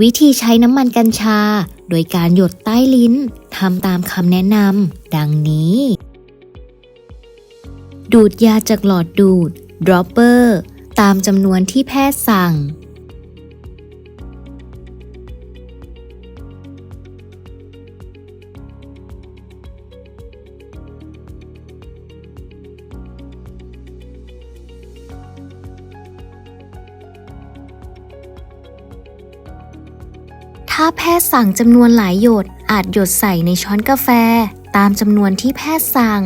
วิธีใช้น้ำมันกัญชา โดยการหยดใต้ลิ้นทำตามคำแนะนำดังนี้ ดูดยาจากหลอดดูด dropper ตามจำนวนที่แพทย์สั่ง ถ้าแพทย์สั่งจำนวนหลายหยดอาจหยดใส่ในช้อนกาแฟ ตามจำนวนที่แพทย์สั่ง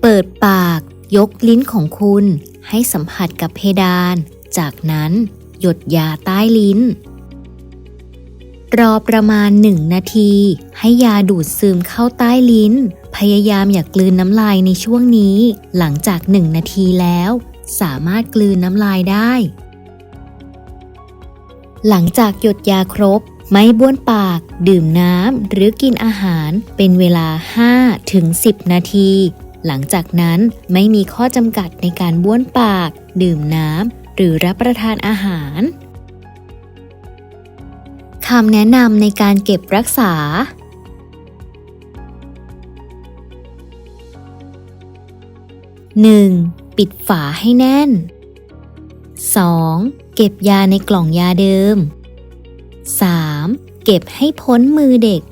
เปิดปากยกลิ้นของคุณให้สัมผัสกับเพดาน จากนั้นหยดยาใต้ลิ้น รอประมาณหนึ่งนาที ให้ยาดูดซึมเข้าใต้ลิ้น พยายามอย่ากกลืนน้ำลายในช่วงนี้ หลังจากหนึ่งนาทีแล้ว สามารถกลืนน้ำลายได้ หลังจากหยดยาครบ ไม่บ้วนปาก ดื่มน้ำหรือกินอาหารเป็นเวลา5ถึง10 นาที หลังจากนั้นไม่มีข้อจำกัดในการบ้วนปาก ดื่มน้ำ หรือรับประทานอาหารคำแนะนำในการเก็บรักษา 1. ปิดฝาให้แน่น 2. เก็บยาในกล่องยาเดิม 3. เก็บให้พ้นมือเด็ก